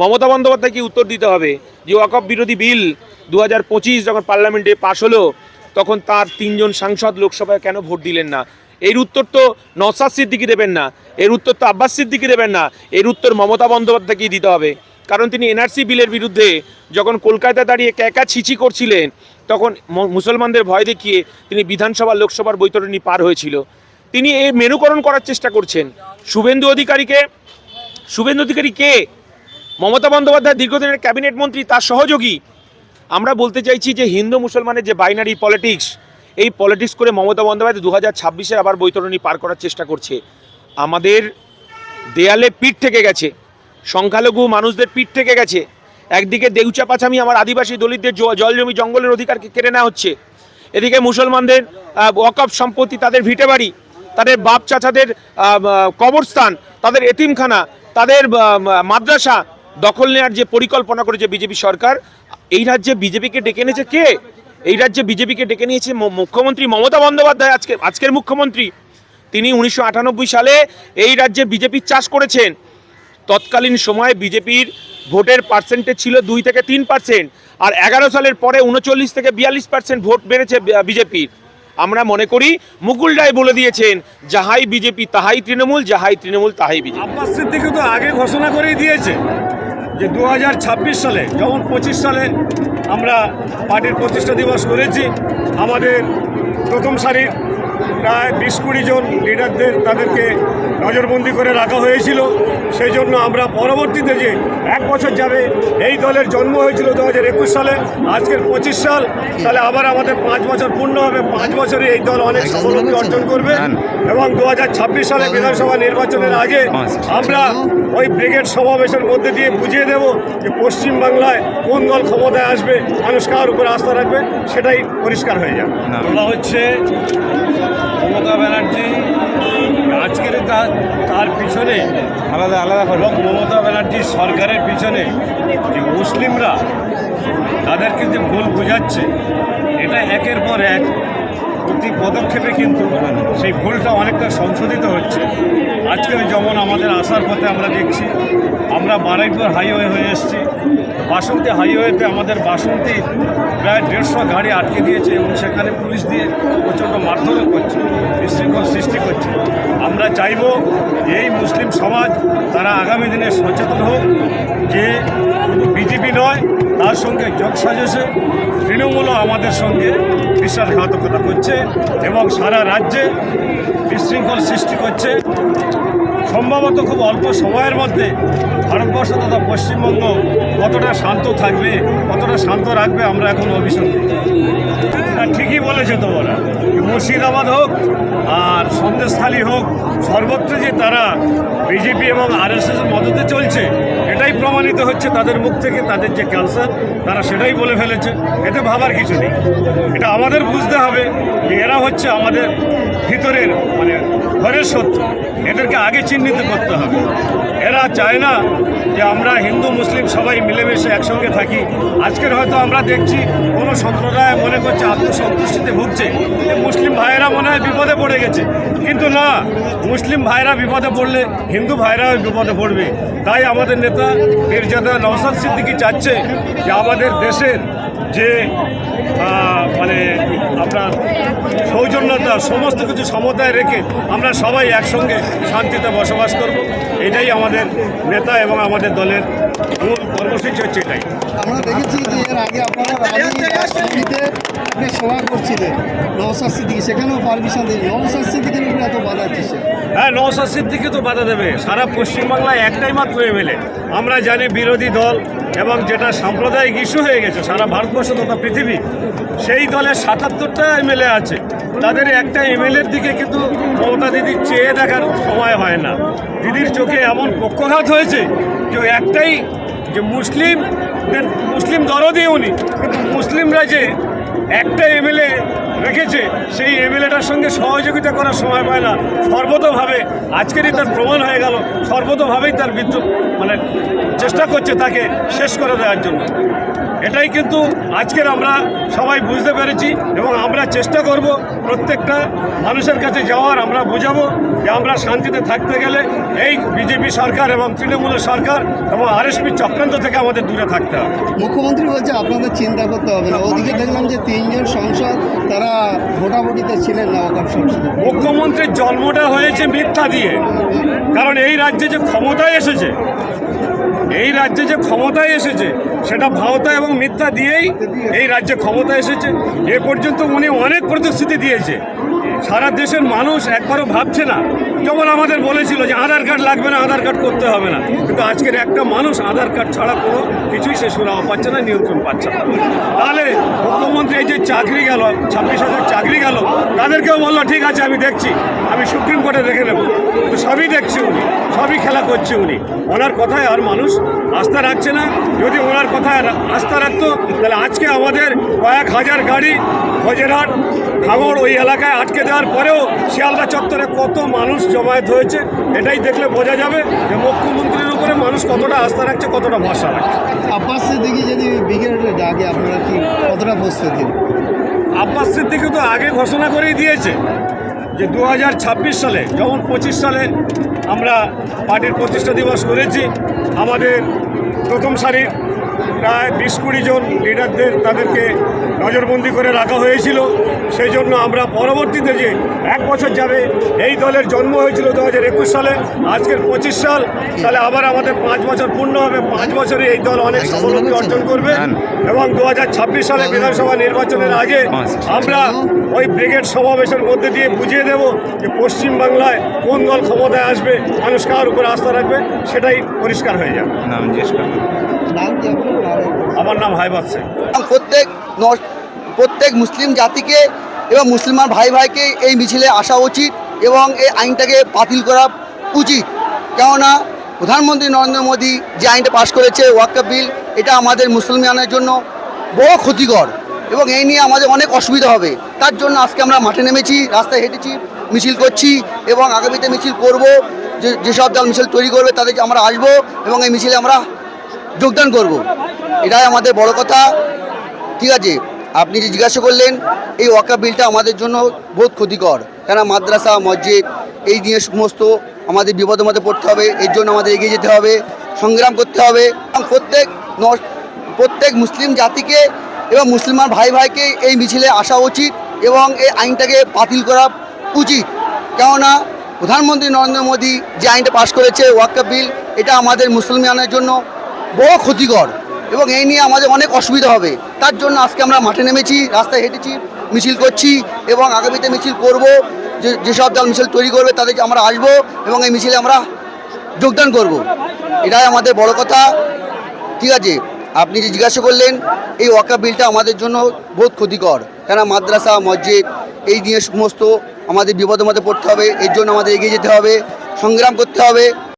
মমতা বন্দ্যোপাধ্যায়কে উত্তর দিতে হবে? যে ওয়াকফ বিরোধী বিল দু হাজার পঁচিশ যখন পার্লামেন্টে পাশ হলো, তখন তার তিনজন সাংসদ লোকসভায় কেন ভোট দিলেন না? এর উত্তর তো নসাদ সিদ্দিকি দেবেন না, এর উত্তর তো আব্বাস সিদ্দিকি দেবেন না, এর উত্তর মমতা বন্দ্যোপাধ্যায়কেই দিতে হবে। কারণ তিনি এনআরসি বিলের বিরুদ্ধে যখন কলকাতায় দাঁড়িয়ে ক্যাকা ছিচি করছিলেন, তখন মুসলমানদের ভয় দেখিয়ে তিনি বিধানসভা লোকসভার বৈতরণী পার হয়েছিল। তিনি এই মেরুকরণ করার চেষ্টা করছেন। শুভেন্দু অধিকারীকে, শুভেন্দু অধিকারী কে? মমতা বন্দ্যোপাধ্যায় দীর্ঘদিনের ক্যাবিনেট মন্ত্রী, তার সহযোগী। আমরা বলতে চাইছি যে হিন্দু মুসলমানের যে বাইনারি পলিটিক্স এই পলিটিক্স করে মমতা বন্দ্যোপাধ্যায় দু হাজার ছাব্বিশে আবার বৈতরণী পার করার চেষ্টা করছে। আমাদের দেয়ালে পিঠ থেকে গেছে, সংখ্যালঘু মানুষদের পিঠ থেকে গেছে। একদিকে দেউচা পাছামি আমার আদিবাসী দলিতদের জল জমি জঙ্গলের অধিকারকে কেড়ে নেওয়া হচ্ছে। এদিকে মুসলমানদের ওয়াকফ সম্পত্তি তাদের ভিটে বাড়ি, তাদের বাপ চাচাদের কবরস্থান, তাদের এতিমখানা, তাদের মাদ্রাসা দখল নেওয়ার যে পরিকল্পনা করেছে বিজেপি সরকার, এই রাজ্যে বিজেপিকে ডেকে এনেছে কে? এই রাজ্যে বিজেপিকে ডেকে নিয়েছে মুখ্যমন্ত্রী মমতা বন্দ্যোপাধ্যায়, আজকে, আজকের মুখ্যমন্ত্রী। তিনি উনিশশো আটানব্বই সালে এই রাজ্যে বিজেপির চাষ করেছেন। তৎকালীন সময়ে বিজেপির ভোটের পার্সেন্টেজ ছিল দুই থেকে তিন পার্সেন্ট, আর এগারো সালের পরে উনচল্লিশ থেকে বিয়াল্লিশ পার্সেন্ট ভোট বেড়েছে বিজেপির। আমরা মনে করি মুকুল রায় বলে দিয়েছেন, যাহাই বিজেপি তাহাই তৃণমূল, যাহাই তৃণমূল তাহাই বিজেপি। আব্বাস সিদ্দিকি তো আগে ঘোষণা করেই দিয়েছে। যে দু হাজার ছাব্বিশ সালে যেমন পঁচিশ সালে আমরা পার্টির প্রতিষ্ঠা দিবস করেছি, আমাদের প্রথম সারির প্রায় বিশ কুড়ি জন লিডারদের তাদেরকে নজরবন্দি করে রাখা হয়েছিল। সেই জন্য আমরা পরবর্তীতে যে এক বছর যাবে, এই দলের জন্ম হয়েছিল দু হাজার একুশ সালে, আজকের পঁচিশ সাল, তাহলে আবার আমাদের পাঁচ বছর পূর্ণ হবে। পাঁচ বছরে এই দল অনেক সফলতা অর্জন করবে এবং দু হাজার ছাব্বিশ সালে বিধানসভা নির্বাচনের আগে আমরা ওই ব্রিগেড সমাবেশের মধ্যে দিয়ে বুঝিয়ে দেব যে পশ্চিমবাংলায় কোন দল ক্ষমতায় আসবে, মানুষ কার উপরে আস্থা রাখবে, সেটাই পরিষ্কার হয়ে যাবে। বলা হচ্ছে মমতা ব্যানার্জি আজকের তার তার পিছনে? আলাদা আলাদা এবং মমতা ব্যানার্জির সরকারের পিছনে যে মুসলিমরা, তাদেরকে যে ভুল বোঝাচ্ছে, এটা একের পর এক প্রতি পদক্ষেপে কিন্তু সেই ভুলটা অনেকটা সংশোধিত হচ্ছে। আজকের যেমন আমাদের আসার পথে আমরা দেখছি, আমরা বারাইপুর হাইওয়ে হয়ে এসেছি। বাসন্তী হাইওয়েতে আমাদের বাসন্তী প্রায় দেড়শো গাড়ি আটকে দিয়েছে এবং সেখানে পুলিশ দিয়ে প্রচণ্ড মারধরও করছে, বিশৃঙ্খল সৃষ্টি করছে। আমরা চাইব এই মুসলিম সমাজ তারা আগামী দিনে সচেতন হোক, যে বিজেপি নয়, তার সঙ্গে যোগ সাজেছে তৃণমূলও আমাদের সঙ্গে বিশ্বাসঘাতকতা করছে এবং সারা রাজ্যে বিশৃঙ্খল সৃষ্টি করছে। সম্ভবত খুব অল্প সময়ের মধ্যে ভারতবর্ষ তথা পশ্চিমবঙ্গ কতটা শান্ত থাকবে, কতটা শান্ত রাখবে আমরা এখন অভিসন্ধি ঠিকই বলেছে তো ওরা। মুর্শিদাবাদ হোক আর সন্দেশখালী হোক, সর্বত্র যে তারা বিজেপি এবং আর এস আরএসএস মদতে চলছে, এটাই প্রমাণিত হচ্ছে তাদের মুখ থেকে, তাদের যে ক্যান্সার, তারা সেটাই বলে ফেলেছে। এতে ভাবার কিছু নেই। এটা আমাদের বুঝতে হবে যে এরা হচ্ছে আমাদের ভিতরের মানে ঘরের শত্রু। এদেরকে আগে চিহ্নিত করতে হবে। এরা চায় না যে আমরা হিন্দু, মুসলিম সবাই মিলেমিশে একসঙ্গে থাকি। আজকের হয়তো আমরা দেখছি কোনো সম্প্রদায় মনে করছে আত্মসন্তুষ্টিতে ভুগছে। মুসলিম ভাইয়েরা মনে হয় বিপদে পড়ে গেছে। কিন্তু না, মুসলিম ভাইরা বিপদে পড়লে হিন্দু ভাইরাও বিপদে পড়বে। তাই আমাদের নেতা মির্জাদা নওসাদ সিদ্দিকি চাচ্ছে যে আমাদের দেশের যে মানে আপনার সৌজন্যতা সমস্ত কিছু সমতায় রেখে আমরা সবাই একসঙ্গে শান্তিতে বসবাস করব। এটাই আমাদের নেতা এবং আমাদের দলের মূল কর্মসূচি হচ্ছে এটাই। আমরা দেখেছি যে এর আগে আপনারা সভা করছিলেন নওসাদ সিদ্দিকি সেখানেও পারমিশন দেয়নি। নওসাদ সিদ্দিকির উপরে এত বাধা দিচ্ছে হ্যাঁ নওসাদ সিদ্দিকি তো বাধা দেবে। সারা পশ্চিমবাংলায় একটাই মাত্র এমএলএ আমরা জানি বিরোধী দল এবং যেটা সাম্প্রদায়িক ইস্যু হয়ে গেছে, সারা ভারতবর্ষ তথা পৃথিবী, সেই দলের সাতাত্তরটা এমএলএ আছে। তাদের একটা এমএলএর দিকে কিন্তু মমতা দিদির চেয়ে দেখার সময় হয় না। দিদির চোখে এমন পক্ষঘাত হয়েছে যে একটাই যে মুসলিম মুসলিম দরদই উনি, কিন্তু মুসলিমরা যে একটা এমএলএ রেখেছে, সেই এমএলএটার সঙ্গে সহযোগিতা করার সময় পায় না। সর্বতভাবে আজকেরই তার প্রমাণ হয়ে গেল, সর্বতভাবেই তার বিদ্যুৎ মানে চেষ্টা করছে তাকে শেষ করে দেওয়ার জন্য। এটাই কিন্তু আজকের আমরা সবাই বুঝতে পেরেছি এবং আমরা চেষ্টা করব প্রত্যেকটা মানুষের কাছে যাওয়ার আমরা বুঝাবো যে আমরা শান্তিতে থাকতে গেলে এই বিজেপি সরকার এবং তৃণমূলের সরকার এবং আরএসপি চক্রান্ত থেকে আমাদের দূরে থাকতে হবে। মুখ্যমন্ত্রী বলছে আপনাদের চিন্তা করতে হবে না। ওদিকে দেখলাম যে তিনজন সংসদ তারা ভোটাভুটিতে ছিলেন না ওখান সংসদে মুখ্যমন্ত্রীর জন্মটা হয়েছে মিথ্যা দিয়ে। কারণ এই রাজ্যে যে ক্ষমতায় এসেছে এই রাজ্যে যে ক্ষমতায় এসেছে, সেটা ভাওতা এবং মিথ্যা দিয়েই এই রাজ্যে ক্ষমতা এসেছে। এ পর্যন্ত উনি অনেক প্রতিশ্রুতি দিয়েছে। সারা দেশের মানুষ একবারও ভাবছে না। যেমন আমাদের বলেছিল যে আধার কার্ড লাগবে না, আধার কার্ড করতে হবে না। কিন্তু আজকের একটা মানুষ আধার কার্ড ছাড়া কোনো কিছুই সে সুরাহ পাচ্ছে না, নিয়ন্ত্রণ পাচ্ছে না। তাহলে মুখ্যমন্ত্রী এই যে চাকরি গেল, ছাব্বিশ হাজার চাকরি গেল, তাদেরকেও বলল, ঠিক আছে, আমি দেখছি, আমি সুপ্রিম কোর্টে দেখে নেব। কিন্তু সবই দেখছে উনি, সবই খেলা করছে উনি। ওনার কথায় আর মানুষ আস্থা রাখছে না। যদি ওনার কথায় আস্থা রাখতো, তাহলে আজকে আমাদের কয়েক হাজার গাড়ি হজেরহাট ভাঙড় ওই এলাকায় আটকে দেওয়ার পরেও শিয়ালদা চত্বরে কত মানুষ জমায়েত হয়েছে এটাই দেখলে বোঝা যাবে যে মুখ্যমন্ত্রীর উপরে মানুষ কতটা আস্থা রাখছে কতটা ভরসা রাখছে। আব্বাস সিদ্দিকি যদি ব্রিগেডে ডাকে আপনারা কি কতটা প্রস্তুতি আব্বাস সিদ্দিকি তো আগে ঘোষণা করেই দিয়েছে যে দু হাজার ছাব্বিশ সালে যখন পঁচিশ সালে আমরা পার্টির প্রতিষ্ঠা দিবস করেছি আমাদের প্রথম সারির প্রায় বিশ কুড়ি জন লিডারদের তাদেরকে নজরবন্দি করে রাখা হয়েছিল সেই জন্য আমরা পরবর্তীতে যে এক বছর যাবে, এই দলের জন্ম হয়েছিল দু হাজার একুশ সালে, আজকের পঁচিশ সাল, তাহলে আবার আমাদের পাঁচ বছর পূর্ণ হবে, পাঁচ বছরে এই দল অনেক সফলতা অর্জন করবে এবং দু হাজার ছাব্বিশ সালে বিধানসভা নির্বাচনের আগে আমরা ওই ব্রিগেড সমাবেশের মধ্যে দিয়ে বুঝিয়ে দেব যে পশ্চিমবাংলায় কোন দল ক্ষমতায় আসবে, মানুষ কার উপরে আস্থা রাখবে, সেটাই পরিষ্কার হয়ে যাবে। নাম নাম আমার নাম হাইবাদ সিং প্রত্যেক ন- প্রত্যেক মুসলিম জাতিকে এবং মুসলমান ভাই ভাইকে এই মিছিলে আসা উচিত এবং এই আইনটাকে বাতিল করা উচিত। কেননা প্রধানমন্ত্রী নরেন্দ্র মোদী যে আইনটা পাশ করেছে ওয়াক্কা বিল এটা আমাদের মুসলমানের জন্য বড় ক্ষতিকর এবং এই নিয়ে আমাদের অনেক অসুবিধা হবে। তার জন্য আজকে আমরা মাঠে নেমেছি রাস্তায় হেঁটেছি মিছিল করছি এবং আগামীতে মিছিল করব। যে যেসব দল মিছিল তৈরি করবে তাদেরকে আমরা আসব এবং এই মিছিলে আমরা যোগদান করব। এটাই আমাদের বড় কথা। ঠিক আছে? আপনি যে জিজ্ঞাসা করলেন, এই ওয়াকা বিলটা আমাদের জন্য বহুত ক্ষতিকর। কেন মাদ্রাসা, মসজিদ, এই নিয়ে সমস্ত আমাদের বিপদের মধ্যে পড়তে হবে। এর জন্য আমাদের এগিয়ে যেতে হবে, সংগ্রাম করতে হবে। এবং প্রত্যেক প্রত্যেক মুসলিম জাতিকে এবং মুসলমান ভাই ভাইকে এই মিছিলে আসা উচিত এবং এই আইনটাকে বাতিল করা উচিত। কেননা প্রধানমন্ত্রী নরেন্দ্র মোদী যে আইনটা পাশ করেছে ওয়াক্কা বিল, এটা আমাদের মুসলমানের জন্য বড় ক্ষতিকর এবং এই নিয়ে আমাদের অনেক অসুবিধা হবে। তার জন্য আজকে আমরা মাঠে নেমেছি, রাস্তায় হেঁটেছি, মিছিল করছি এবং আগামীতে মিছিল করব। যে, যেসব দল মিছিল তৈরি করবে তাদেরকে আমরা আসব এবং এই মিছিলে আমরা যোগদান করব। এটাই আমাদের বড় কথা। ঠিক আছে? আপনি যে জিজ্ঞাসা করলেন, এই ওয়াকা বিলটা আমাদের জন্য বহুত ক্ষতিকর। কেন মাদ্রাসা, মসজিদ, এই নিয়ে সমস্ত আমাদের বিপদের মধ্যে পড়তে হবে, এর জন্য আমাদের এগিয়ে যেতে হবে, সংগ্রাম করতে হবে।